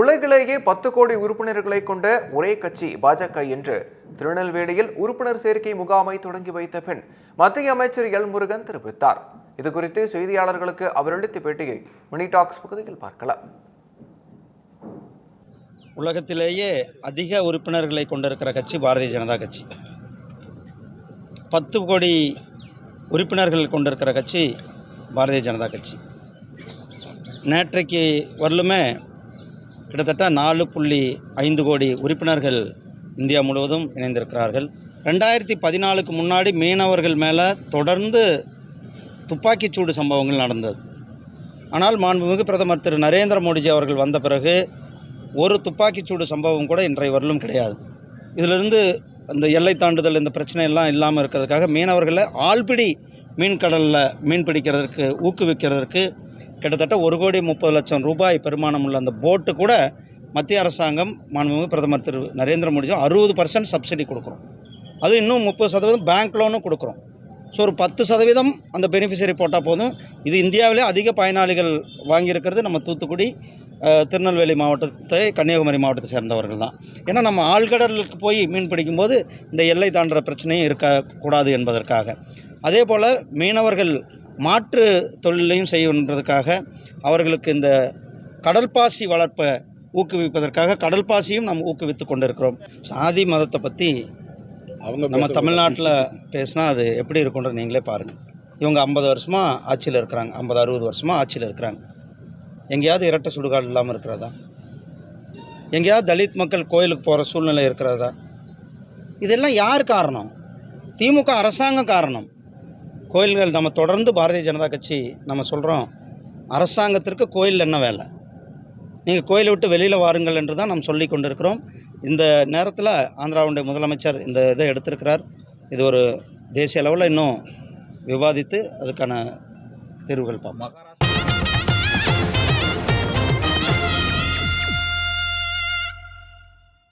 உலகிலேயே பத்து கோடி உறுப்பினர்களை கொண்ட ஒரே கட்சி பாஜக என்று திருநெல்வேலியில் உறுப்பினர் சேர்க்கை முகாமை தொடங்கி வைத்த பின் மத்திய அமைச்சர் எல் முருகன் தெரிவித்தார். இது குறித்து செய்தியாளர்களுக்கு அவர் அளித்த பேட்டியை மினி டாக்ஸ் பகுதியில் பார்க்கலாம். உலகத்திலேயே அதிக உறுப்பினர்களை கொண்டிருக்கிற கட்சி பாரதிய ஜனதா கட்சி. பத்து கோடி உறுப்பினர்கள் கொண்டிருக்கிற கட்சி பாரதிய ஜனதா கட்சி. நேற்றைக்கு வரலுமே கிட்டத்தட்ட நாலு புள்ளி ஐந்து கோடி உறுப்பினர்கள் இந்தியா முழுவதும் இணைந்திருக்கிறார்கள். ரெண்டாயிரத்தி பதினாலுக்கு முன்னாடி மீனவர்கள் மேலே தொடர்ந்து துப்பாக்கிச்சூடு சம்பவங்கள் நடந்தது. ஆனால் மாண்புமிகு பிரதமர் திரு நரேந்திர மோடிஜி அவர்கள் வந்த பிறகு ஒரு துப்பாக்கிச்சூடு சம்பவம் கூட இன்றைய வரலும் கிடையாது. இதிலிருந்து அந்த எல்லை தாண்டுதல் இந்த பிரச்சனை எல்லாம் இல்லாமல் இருக்கிறதுக்காக மீனவர்களை ஆழ்பிடி மீன் கடலில் மீன் பிடிக்கிறதற்கு ஊக்குவிக்கிறதற்கு கிட்டத்தட்ட ஒரு கோடி முப்பது லட்சம் ரூபாய் பெருமானம் உள்ள அந்த போட்டு கூட மத்திய அரசாங்கம் மாண்புமிகு பிரதமர் திரு நரேந்திர மோடிஜி அறுபது பர்சன்ட் சப்சிடி கொடுக்குறோம். அது இன்னும் முப்பது சதவீதம் பேங்க் லோனும் கொடுக்குறோம். ஸோ ஒரு பத்து சதவீதம் அந்த பெனிஃபிஷரி போட்டால் போதும். இது இந்தியாவிலே அதிக பயனாளிகள் வாங்கியிருக்கிறது நம்ம தூத்துக்குடி திருநெல்வேலி மாவட்டத்தை கன்னியாகுமரி மாவட்டத்தை சேர்ந்தவர்கள் தான். ஏன்னா நம்ம ஆழ்கடலுக்கு போய் மீன் பிடிக்கும்போது இந்த எல்லை தாண்டுற பிரச்சனையும் இருக்கக்கூடாது என்பதற்காக. அதே போல் மீனவர்கள் மாற்று தொழிலையும் செய்கின்றதுக்காக அவர்களுக்கு இந்த கடல் பாசி வளர்ப்பை ஊக்குவிப்பதற்காக கடல் பாசியும் நாம் ஊக்குவித்து கொண்டிருக்கிறோம். சாதி மதத்தை பற்றி அவங்க நம்ம தமிழ்நாட்டில் பேசினா அது எப்படி இருக்குன்றது நீங்களே பாருங்கள் இவங்க ஐம்பது வருஷமாக ஆட்சியில் இருக்கிறாங்க. ஐம்பது அறுபது வருஷமாக ஆட்சியில் இருக்கிறாங்க. எங்கேயாவது இரட்டை சுடுகாடு இல்லாமல் இருக்கிறதா? எங்கேயாவது தலித் மக்கள் கோயிலுக்கு போகிற சூழ்நிலை இருக்கிறதா? இதெல்லாம் யார் காரணம்? திமுக அரசாங்கம் காரணம். கோயில்கள் நம்ம தொடர்ந்து பாரதிய ஜனதா கட்சி நம்ம சொல்கிறோம் அரசாங்கத்திற்கு கோயில் என்ன வேலை? நீங்கள் கோயிலை விட்டு வெளியில் வாருங்கள் என்று தான் நாம் சொல்லி கொண்டிருக்கிறோம். இந்த நேரத்தில் ஆந்திராவுடைய முதலமைச்சர் இந்த இதை எடுத்திருக்கிறார். இது ஒரு தேசிய அளவில் இன்னும் விவாதித்து அதுக்கான தீர்வுகள் பார்ப்போம்.